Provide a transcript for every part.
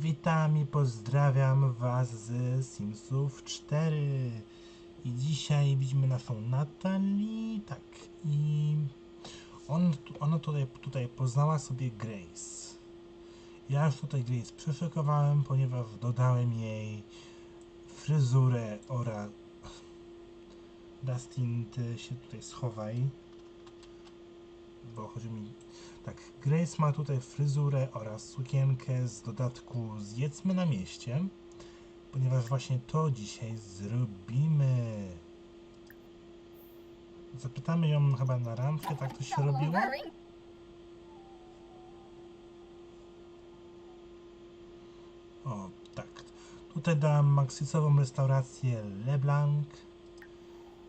Witam i pozdrawiam Was z Simsów 4. I dzisiaj widzimy naszą Natalii, tak, i on, ona tutaj, tutaj poznała sobie Grace. Ja już tutaj Grace przeszokowałem, ponieważ dodałem jej fryzurę oraz... Dustin, ty się tutaj schowaj. Bo chodzi mi... Tak, Grace ma tutaj fryzurę oraz sukienkę z dodatku Zjedzmy na mieście, ponieważ właśnie to dzisiaj zrobimy. Zapytamy ją chyba na randkę, tak to się robiło? O, tak. Tutaj dam maksysową restaurację LeBlanc,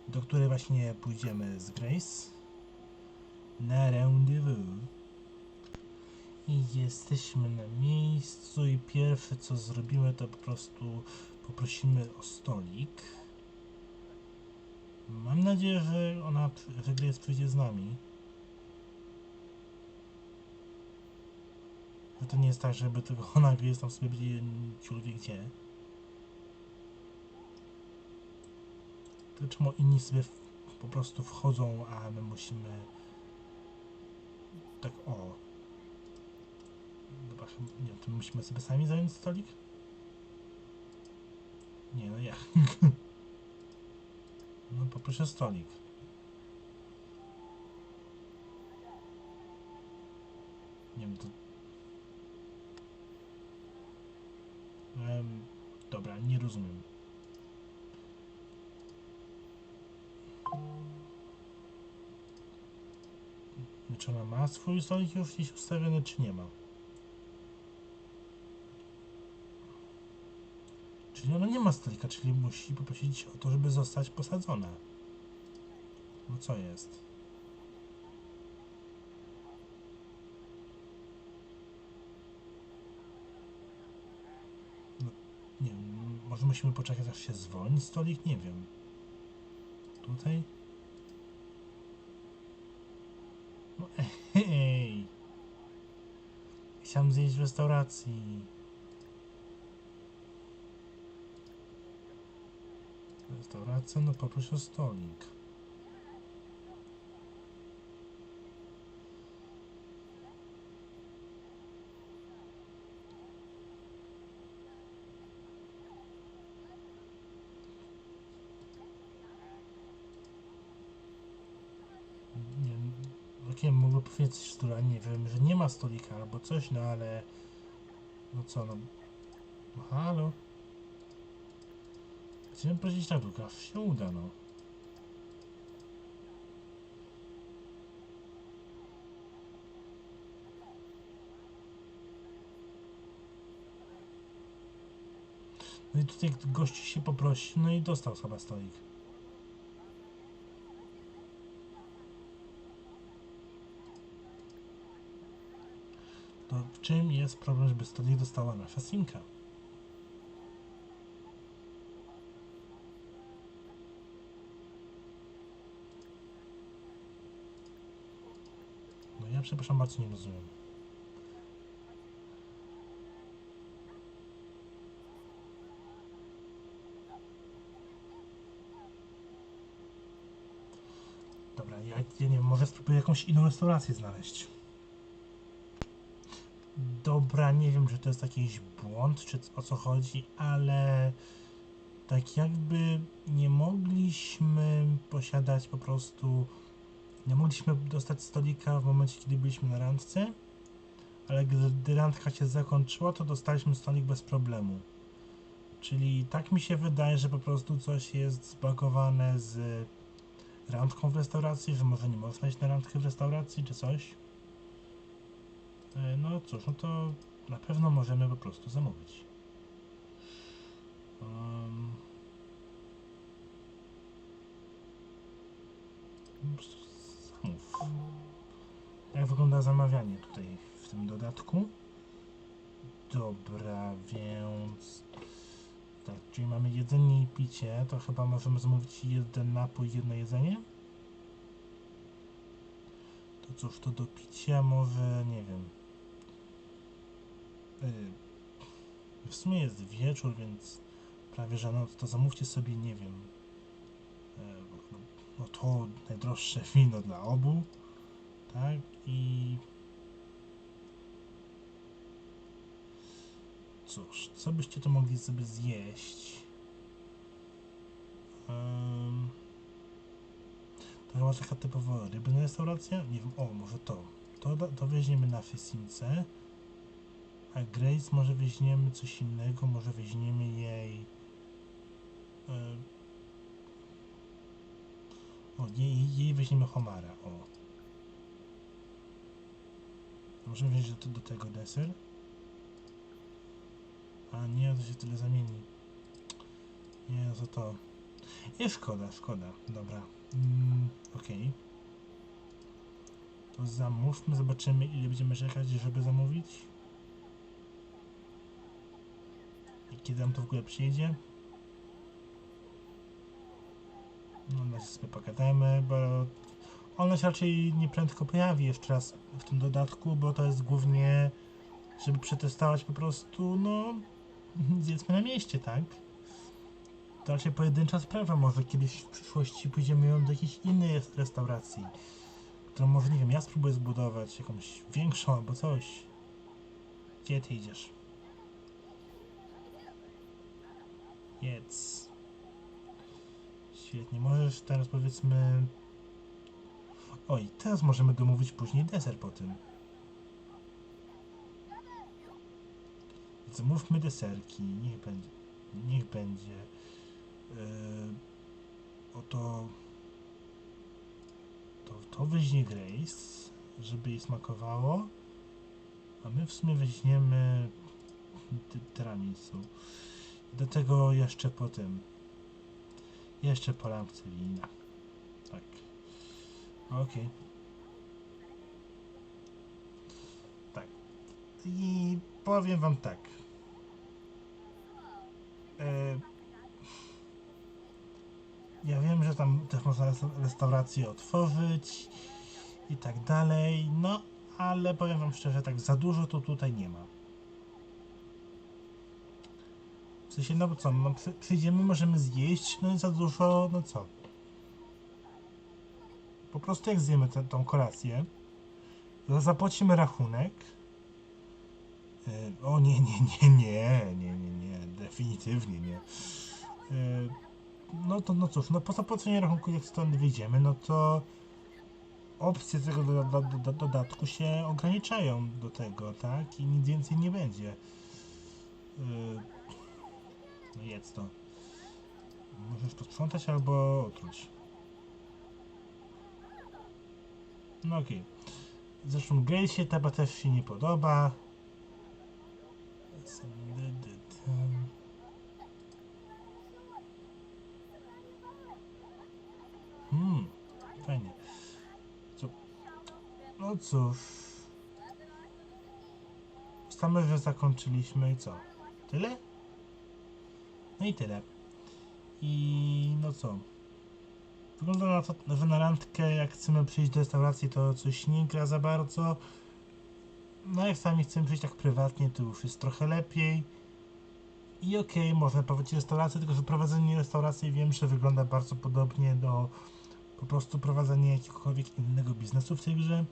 do której właśnie pójdziemy z Grace na rendezvous. I jesteśmy na miejscu i pierwsze co zrobimy to po prostu poprosimy o stolik. Mam nadzieję, że ona, że Grace przyjdzie z nami. Że to nie jest tak, żeby tylko ona Grace tam sobie będzie ciul wie gdzie. To czemu inni sobie po prostu wchodzą, a my musimy tak o. Dobra, nie, to musimy sobie sami zająć stolik? Nie, no ja. No poproszę stolik. Nie wiem, to... Em, dobra, nie rozumiem. Czy ona ma swój stolik już gdzieś ustawiony, czy nie ma? Czyli ona nie ma stolika, czyli musi poprosić o to, żeby zostać posadzona. No co jest? No, nie wiem, może musimy poczekać aż się zwolni stolik? Nie wiem. Tutaj? No ej! Chciałem zjeść w restauracji. Restauracja, no poproszę o stolik. Nie wiem, Powiedzieć, że nie wiem, że nie ma stolika albo coś, no ale... No co, no... no halo? Chciałem prosić na długo, aż się uda, no. No i tutaj gości się poprosi, no i dostał chyba stolik. To w czym jest problem, żeby stolik dostała nasza Simka? No ja przepraszam bardzo, nie rozumiem. Dobra, ja, ja nie wiem, może spróbuję jakąś inną restaurację znaleźć. Dobra, nie wiem, czy to jest jakiś błąd, czy o co chodzi, ale tak jakby nie mogliśmy posiadać po prostu nie mogliśmy dostać stolika w momencie, kiedy byliśmy na randce, ale gdy randka się zakończyła, to dostaliśmy stolik bez problemu. Czyli tak mi się wydaje, że po prostu coś jest zbagowane z randką w restauracji, że może nie można iść na randkę w restauracji, czy coś. E, No cóż, no to na pewno możemy po prostu zamówić. Um, zamów. Jak wygląda zamawianie tutaj w tym dodatku? Dobra, więc... Tak, czyli mamy jedzenie i picie, to chyba możemy zamówić jeden napój, jedno jedzenie? To cóż, to do picia może, nie wiem... Yy, W sumie jest wieczór, więc prawie że noc, to zamówcie sobie, nie wiem, e, no, no to najdroższe wino dla obu, tak? I cóż, co byście tu mogli sobie zjeść? To chyba taka typowo rybna restauracja? Nie wiem, o, może to. To, to weźmiemy na Fysince. A Grace może weźmiemy coś innego, może weźmiemy jej... E, o, jej, jej weźmiemy homara, o. Możemy wziąć do, do tego deser? A nie, to się tyle zamieni. Nie, to to. Nie, szkoda, szkoda. Dobra. Mm, Okej. To zamówmy, zobaczymy ile będziemy czekać, żeby zamówić. I kiedy nam to w ogóle przyjdzie. No, na sobie pogadamy, bo ona się raczej nieprędko pojawi jeszcze raz w tym dodatku, bo to jest głównie, żeby przetestować po prostu, no, zjedzmy na mieście, tak? To raczej pojedyncza sprawa, może kiedyś w przyszłości pójdziemy ją do jakiejś innej res- restauracji, którą może, nie wiem, ja spróbuję zbudować, jakąś większą albo coś. Gdzie ty idziesz? Jedz. Świetnie, możesz teraz powiedzmy... Oj, teraz możemy domówić później deser po tym. Zamówmy deserki, niech będzie. Niech będzie. Yy, oto... To, to weźmie Grace, żeby jej smakowało. A my w sumie weźmiemy tiramisu. Do tego jeszcze po tym. Jeszcze po lampce wina. Tak. Okej. Tak. I powiem wam tak. E, ja wiem, że tam też można res- restaurację otworzyć i tak dalej, no ale powiem wam szczerze, tak za dużo to tutaj nie ma. W sensie, no bo co, no przy- przyjdziemy, możemy zjeść, no i za dużo, no co? Po prostu jak zjemy tę tą kolację, zapłacimy rachunek. E, o nie, nie, nie, nie, nie, nie, nie, definitywnie nie. E, no to, no cóż, no po zapłaceniu rachunku, jak stąd wyjdziemy, no to opcje tego do, do, do, do, dodatku się ograniczają do tego, tak? I nic więcej nie będzie. E, no jedz to. Możesz to sprzątać albo otruć. No okej. Zresztą Gale się teba też się nie podoba. Hmm, fajnie. Co? No cóż. Stamy, że zakończyliśmy i co? Tyle? No i tyle. I no co? Wygląda na to, że na randkę, jak chcemy przyjść do restauracji, to coś nie gra za bardzo. No jak sami chcemy przyjść tak prywatnie, to już jest trochę lepiej. I okej, można prowadzić restaurację, tylko że prowadzenie restauracji wiem, że wygląda bardzo podobnie do po prostu prowadzenia jakiegokolwiek innego biznesu w tej grze.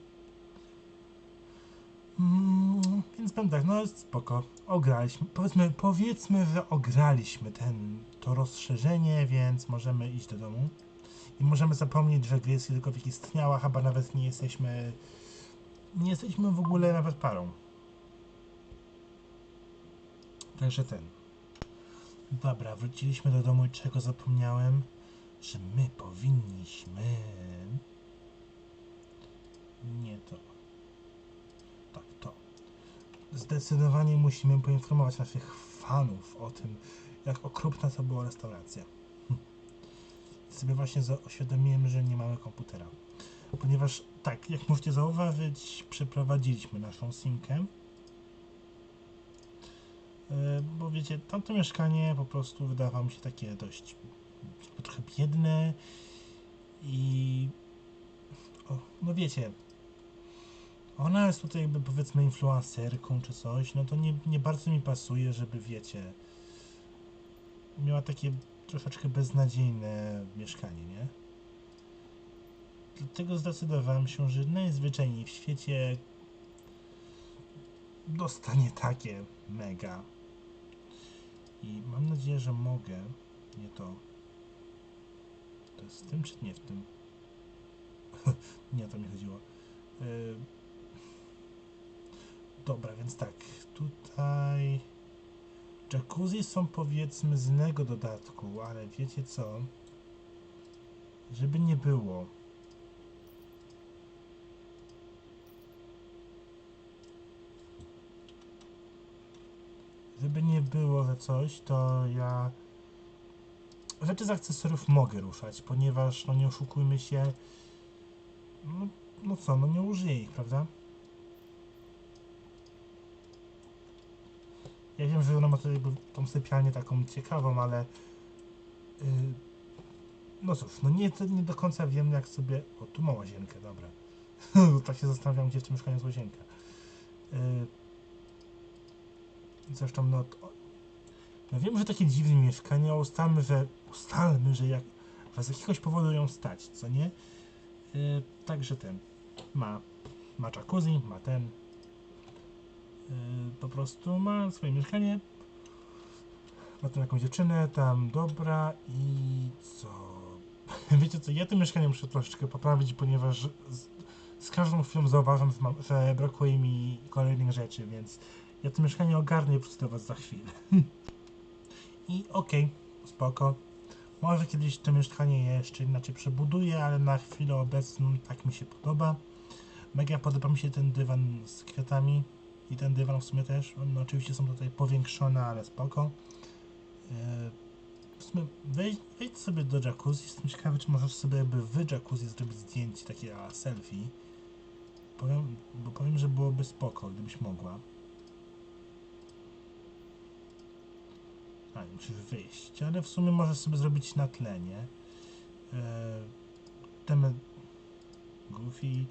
Mm, więc powiem tak, no spoko, ograliśmy, powiedzmy, powiedzmy, że ograliśmy ten, to rozszerzenie, więc możemy iść do domu. I możemy zapomnieć, że Grace kiedykolwiek istniała, chyba nawet nie jesteśmy, nie jesteśmy w ogóle nawet parą. Także ten. Dobra, wróciliśmy do domu i czego zapomniałem? Że my powinniśmy... Nie to. Tak, to. Zdecydowanie musimy poinformować naszych fanów o tym, jak okropna to była restauracja. Hm. Sobie właśnie uświadomiłem, że nie mamy komputera. Ponieważ, tak, jak możecie zauważyć, przeprowadziliśmy naszą simkę. E, Bo wiecie, tamto mieszkanie po prostu wydawało mi się takie dość trochę biedne i o, no wiecie, ona jest tutaj jakby powiedzmy influencerką czy coś, no to nie, nie bardzo mi pasuje, żeby wiecie, miała takie troszeczkę beznadziejne mieszkanie, nie? Dlatego zdecydowałem się, że najzwyczajniej w świecie dostanie takie mega. I mam nadzieję, że mogę. Nie to. To jest w tym czy nie w tym? nie o to mi chodziło. Yy, Dobra, więc tak, tutaj jacuzzi są powiedzmy z innego dodatku, ale wiecie co? Żeby nie było. Żeby nie było że coś, to ja rzeczy z akcesoriów mogę ruszać, ponieważ no nie oszukujmy się, no, no co, no nie użyję ich, prawda? Ja wiem, że ona ma tutaj tą sypialnię taką ciekawą, ale yy, no cóż, no nie, nie do końca wiem jak sobie... O, tu ma łazienkę, dobra. tak się zastanawiam, gdzie w tym mieszkaniu jest łazienka. Yy, zresztą, no... To, no wiem, że takie dziwne mieszkania, ustalmy, że... Ustalmy, że jak... Że z jakiegoś powodu ją stać, co nie? Yy, także ten... Ma... Ma jacuzzi, ma ten... Yy, po prostu ma swoje mieszkanie. Ma tam jakąś dziewczynę, tam dobra i co? Wiecie co, ja to mieszkanie muszę troszeczkę poprawić, ponieważ z, z każdą chwilą zauważam, że brakuje mi kolejnych rzeczy, więc ja to mieszkanie ogarnę i wrócę do was za chwilę. I okej, spoko. Może kiedyś to mieszkanie jeszcze inaczej przebuduję, ale na chwilę obecną tak mi się podoba. Mega podoba mi się ten dywan z kwiatami i ten dywan w sumie też. One oczywiście są tutaj powiększone, ale spoko. Yy, w sumie wejdź, wejdź sobie do jacuzzi. Jestem ciekawy, czy możesz sobie jakby w jacuzzi zrobić zdjęcie takie a selfie. Powiem, bo powiem, że byłoby spoko, gdybyś mogła. A, musisz wyjść, ale w sumie możesz sobie zrobić na tle, nie? Eee, Goofy.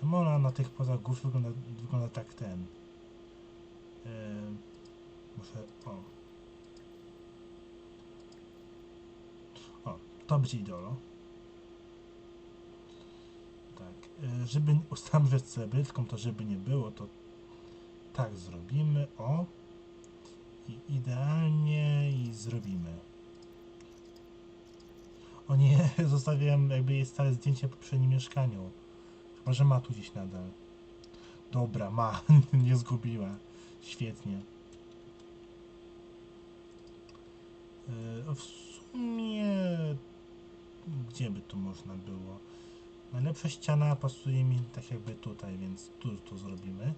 Czemu ona na tych pozach Goofy wygląda, wygląda tak ten? Eee, muszę. O. O, to będzie idolo. Tak. E, żeby ustawić że sobie brytką, to żeby nie było, to tak zrobimy. O. I idealnie i zrobimy. O nie, zostawiłem jakby jej stare zdjęcie po poprzednim mieszkaniu. Chyba, że ma tu gdzieś nadal. Dobra, ma. nie zgubiła. Świetnie. E, W sumie... Gdzie by tu można było? Najlepsza ściana pasuje mi tak jakby tutaj, więc tu to zrobimy.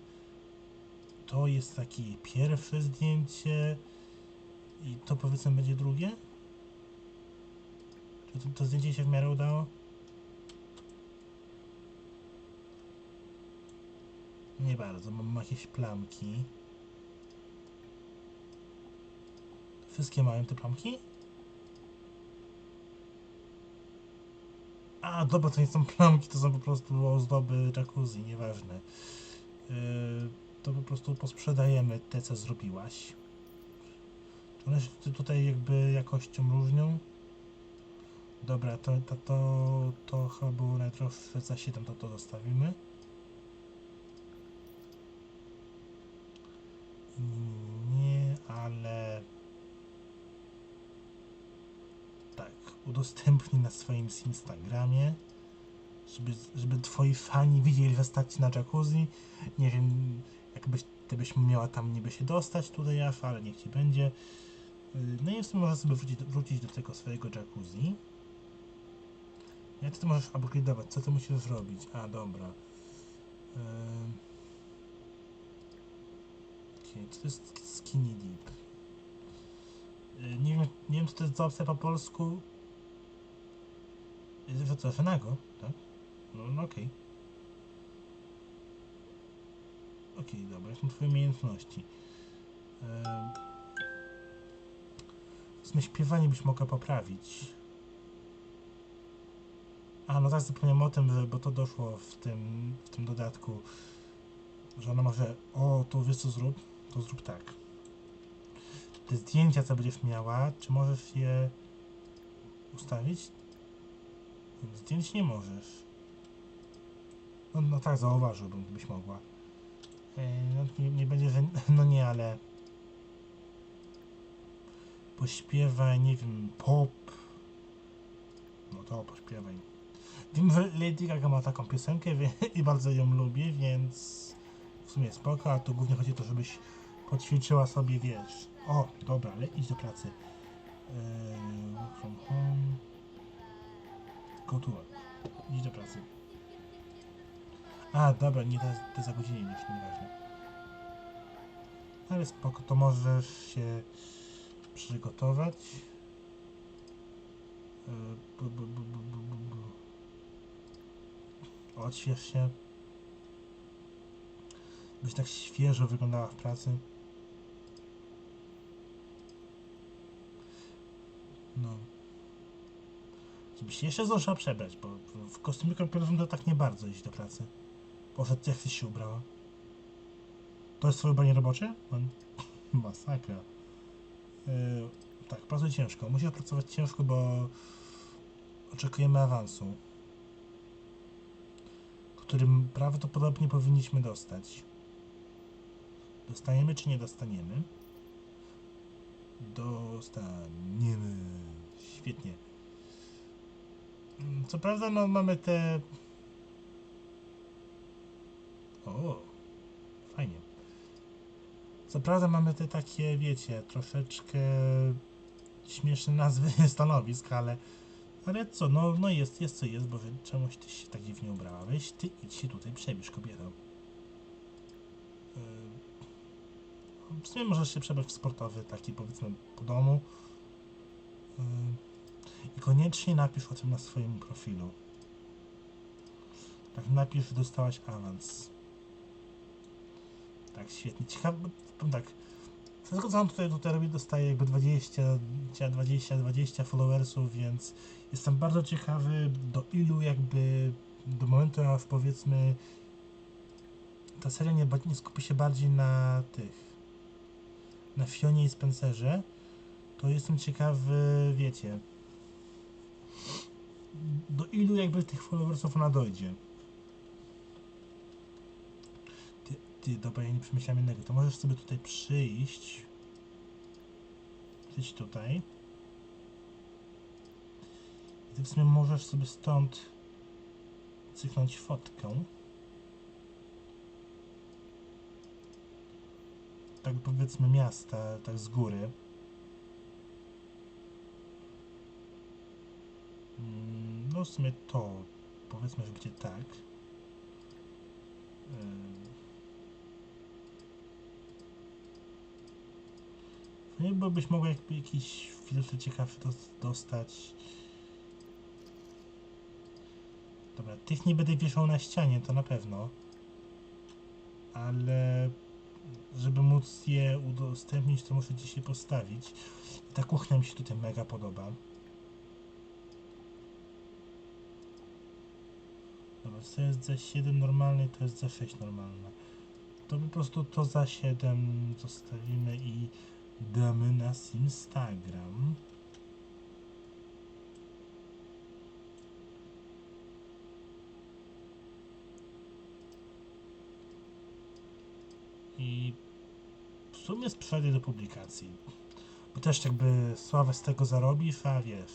To jest takie pierwsze zdjęcie i to powiedzmy będzie drugie? Czy to, to zdjęcie się w miarę udało? Nie bardzo, mam jakieś plamki. Wszystkie mają te plamki? A, dobra, to nie są plamki, to są po prostu ozdoby jacuzzi, nieważne. Yy, to po prostu posprzedajemy te, co zrobiłaś. Czy one się tu- tutaj jakby jakością różnią? Dobra, to, to, to, to chyba było najdroższe za 7, to to zostawimy. Nie, ale... Tak, udostępnij na swoim Instagramie, żeby, żeby twoi fani widzieli, że stać na jacuzzi. Nie wiem, jakbyś, gdybyś miała tam niby się dostać tutaj aż, ale niech ci będzie. Yy, No i w sumie możesz sobie wrócić, wrócić do tego swojego jacuzzi. Jak ty to możesz upgrade'ować? Co ty musisz zrobić? A, dobra. Okej, co to jest skinny dip? Yy, Nie wiem, nie wiem, czy to jest za opcja po polsku. Że nago, tak? No, no okej. Okej, dobra, są twoje umiejętności. Sumie śpiewanie byś mogła poprawić. A, no tak zapomniałem o tym, że, bo to doszło w tym, w tym dodatku, że ona może, o, to wiesz co zrób? To zrób tak. Te zdjęcia, co będziesz miała, czy możesz je ustawić? Zdjęć nie możesz. No, no tak, zauważyłbym, gdybyś mogła. E, no, nie, nie będzie, że... No nie, ale... Pośpiewaj, nie wiem, pop. No to pośpiewaj. Wiem, że Lady Gaga ma taką piosenkę wie, i bardzo ją lubię, więc w sumie spoko, a tu głównie chodzi o to, żebyś poćwiczyła sobie, wiesz. O, dobra, ale idź do pracy. Work from home. Work. Idź do pracy. A, dobra, nie, to jest za godzinę już, nieważne. Ale spoko, to możesz się przygotować. Bu. Odśwież się. Byś tak świeżo wyglądała w pracy. No. Żebyś się jeszcze zdążyła przebrać, bo w kostiumie korporowym to tak nie bardzo iść do pracy. Poszedł, jak się ubrała? To jest twoje ubranie robocze? No, masakra. Yy, tak, pracuj ciężko. Musisz pracować ciężko, bo oczekujemy awansu, którym prawdopodobnie powinniśmy dostać. Dostaniemy czy nie dostaniemy? Dostaniemy. Świetnie. Co prawda, no mamy te. O, fajnie. Co prawda mamy te takie, wiecie, troszeczkę śmieszne nazwy stanowisk, ale ale co, no, no jest, jest co jest, bo czemuś ty się tak dziwnie ubrała. Weź ty idź się tutaj przebierz, kobieto. Yy, W sumie możesz się przebrać w sportowy, taki powiedzmy po domu. Yy, I koniecznie napisz o tym na swoim profilu. Tak, napisz, że dostałaś awans. Tak, świetnie. Ciekawe, tak. Wszystko co on tutaj, tutaj robi, dostaje jakby 20, 20, 20 followersów, więc jestem bardzo ciekawy do ilu jakby, do momentu aż powiedzmy ta seria nie, nie skupi się bardziej na tych, na Fionie i Spencerze, to jestem ciekawy, wiecie, do ilu jakby tych followersów ona dojdzie. Ty, ty, dobra, ja nie przemyślałem innego, to możesz sobie tutaj przyjść, przyjść tutaj. I ty w sumie możesz sobie stąd cyknąć fotkę. Tak powiedzmy miasta, tak z góry. No sumie to, powiedzmy, że będzie tak. Ym. Nie byłbyś mogła jakby jakiś filtr ciekawszy dos- dostać. Dobra, tych nie będę wieszał na ścianie, to na pewno. Ale żeby móc je udostępnić, to muszę gdzieś je postawić. Ta kuchnia mi się tutaj mega podoba. To jest za 7 normalny, to jest za 6 normalne. To po prostu to za 7 zostawimy i damy na Instagram. I w sumie sprzedaj do publikacji. Bo też jakby sławę z tego zarobisz, a wiesz,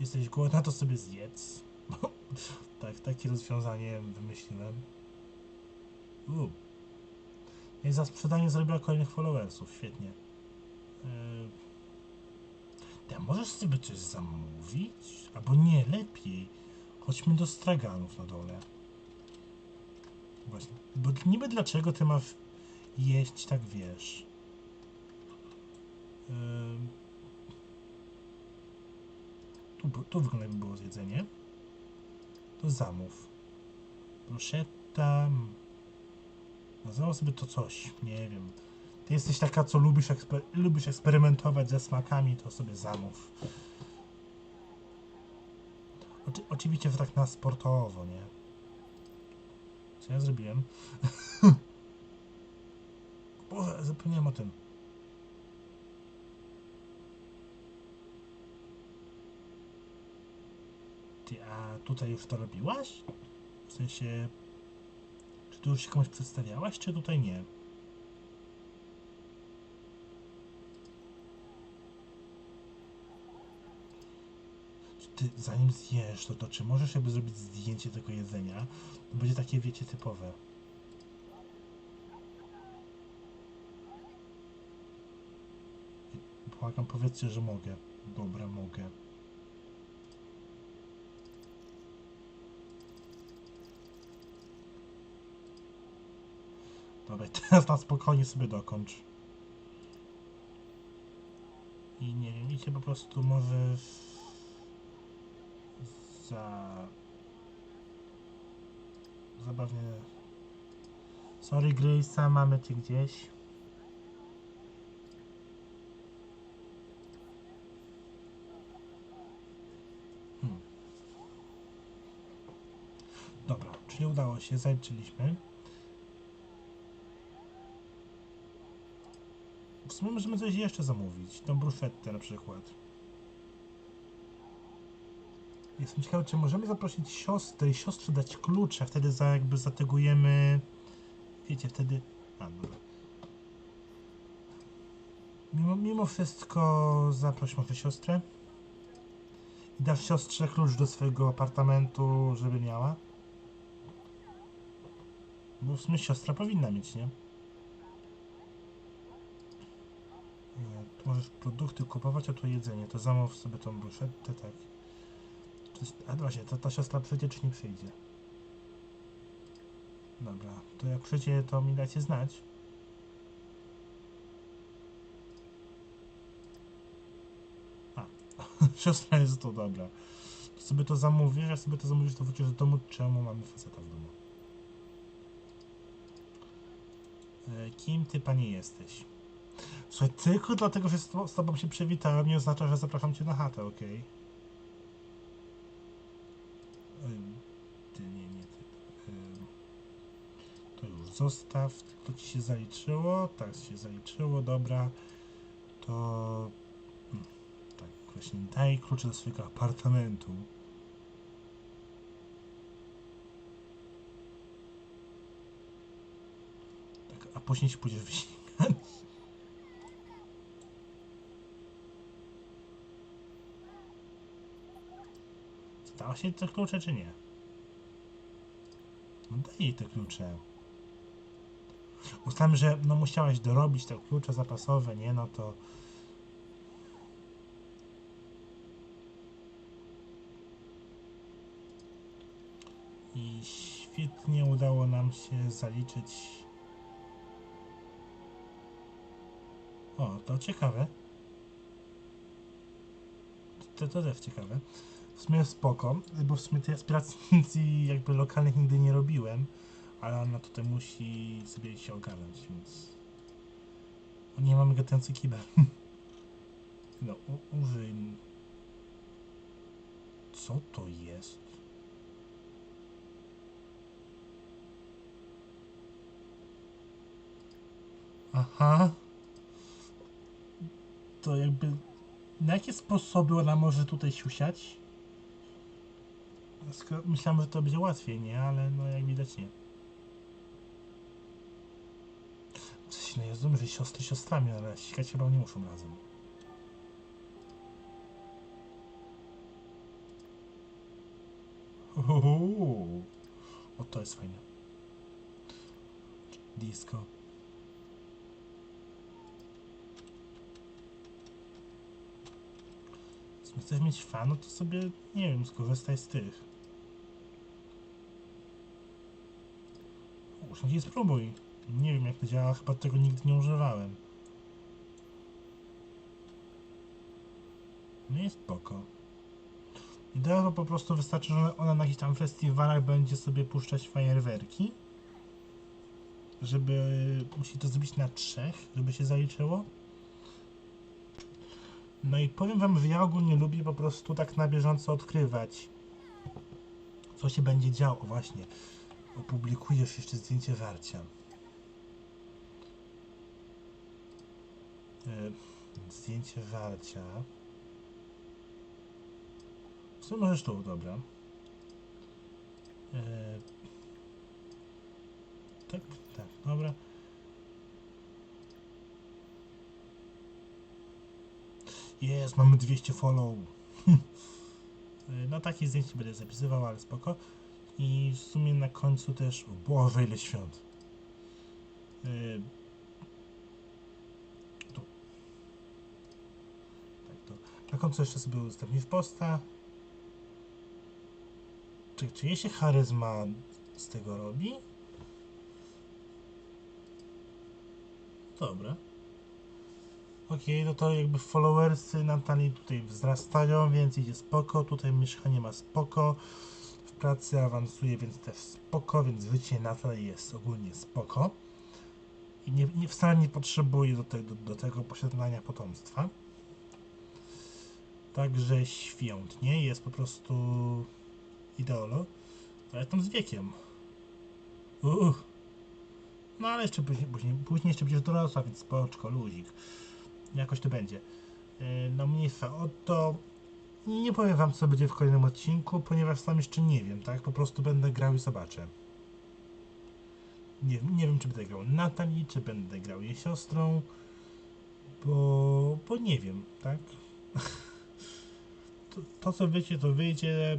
jesteś głodna, to sobie zjedz. Tak, takie rozwiązanie wymyśliłem. U. I za sprzedanie zrobiła kolejnych followersów, świetnie. Yy... Ty, a możesz sobie coś zamówić? Albo nie, lepiej. Chodźmy do straganów na dole. Właśnie. Bo niby dlaczego ty masz jeść tak wiesz? Yy... Tu, tu wygląda jakby było zjedzenie. To zamów. Tam. Nazwał sobie to coś, nie wiem. Ty jesteś taka, co lubisz, eksper- lubisz eksperymentować ze smakami, to sobie zamów. Oczy, oczywiście, że tak na sportowo, nie? Co ja zrobiłem? Boże, zapomniałem o tym. A tutaj już to robiłaś? W sensie, czy tu już się komuś przedstawiałaś, czy tutaj nie? Ty, zanim zjesz to, to czy możesz jakby zrobić zdjęcie tego jedzenia? To będzie takie, wiecie, typowe. Błagam, powiedzcie, że mogę. Dobra, mogę. Dobra, teraz na spokojnie sobie dokończ. I nie wiem, wiecie, po prostu może za... Zabawnie... Sorry Grace'a, mamy cię gdzieś. Hmm. Dobra, czyli udało się, zaliczyliśmy. Sumie możemy coś jeszcze zamówić. Tą brufettę na przykład. Jestem ciekawy, czy możemy zaprosić siostrę i siostrze dać klucze, wtedy za, jakby zategujemy... Wiecie, wtedy... A, dobra. Mimo, mimo wszystko zaproś może siostrę. I dasz siostrze klucz do swojego apartamentu, żeby miała. Bo w sumie siostra powinna mieć, nie? Nie, tu możesz produkty kupować, a tu jedzenie. To zamów sobie tą bruszettę, tak. A właśnie, to ta siostra czy nie przyjdzie? Dobra, to jak przyjdzie, to mi dajcie znać. A, siostra jest to dobra. To sobie to zamówisz, jak sobie to zamówisz, to wrócisz do domu, czemu mamy faceta w domu? E, kim ty, panie, jesteś? Słuchaj, tylko dlatego, że z to- z tobą się przywitałem, nie oznacza, że zapraszam cię na chatę, okej? Ty, nie, nie, ty. To już zostaw. To ci się zaliczyło? Tak, się zaliczyło, dobra. To... hmm, Tak, właśnie daj klucze do swojego apartamentu. Tak, a później się pójdziesz wyśmigać. Się te klucze, czy nie? No daj jej te klucze. Ustalmy, że no musiałaś dorobić te klucze zapasowe, nie? No to... I świetnie udało nam się zaliczyć... O, to ciekawe. To, to też ciekawe. W sumie spoko, bo w sumie tej aspiracji jakby lokalnych nigdy nie robiłem, ale ona tutaj musi sobie się ogarnąć, więc... Nie mamy gotujący kibel. No, użyj... Co to jest? Aha. To jakby... Na jakie sposoby ona może tutaj siusiać? Myślałem, że to będzie łatwiej, nie? Ale no jak widać nie. Coś no ja rozumiem, że siostry siostrami, ale sikać chyba nie muszą razem. Uhuhu. O, to jest fajne. Disco. Jak chcesz mieć fanów, to sobie, nie wiem, skorzystaj z tych. I spróbuj. Nie wiem jak to działa, chyba tego nigdy nie używałem. No jest spoko. Idea to po prostu wystarczy, że ona na jakichś tam festiwalach będzie sobie puszczać fajerwerki. Żeby musi to zrobić na trzech, żeby się zaliczyło. No i powiem wam, że ja ogólnie lubię po prostu tak na bieżąco odkrywać Co się będzie działo? Właśnie. Opublikujesz jeszcze zdjęcie żarcia. E, zdjęcie żarcia. Sumie możesz tu, dobra. E, tak, tak, dobra. Jest, mamy 200 follow. E, No takie zdjęcie będę zapisywał, ale spoko. I w sumie na końcu też... O Boże, ile świąt. E, Tu. Tak. Na końcu jeszcze sobie ustawimy w posta. Czy, czy jej się charyzma z tego robi? Dobra. Okej, no to jakby followersy Natalii tutaj wzrastają, więc idzie spoko. Tutaj mieszkanie ma spoko. Pracy awansuje, więc też spoko, więc życie Natalii jest ogólnie spoko. I nie, nie wcale nie potrzebuje do, te, do, do tego posiadania potomstwa. Także świętnie, jest po prostu ideolo. Ale tam z wiekiem. No ale jeszcze później, później, później jeszcze będziesz dorosła, więc spoczko, luzik. Jakoś to będzie. Yy, No mniejsza o to. Nie powiem wam co będzie w kolejnym odcinku, ponieważ sam jeszcze nie wiem, tak? Po prostu będę grał i zobaczę. Nie, nie wiem czy będę grał Natalii, czy będę grał jej siostrą. Bo, bo nie wiem, tak? to, to co wiecie, to wyjdzie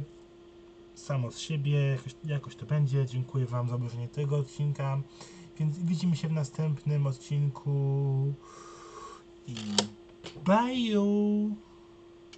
samo z siebie, jakoś, jakoś to będzie. Dziękuję Wam za obejrzenie tego odcinka. Więc widzimy się w następnym odcinku. I bye!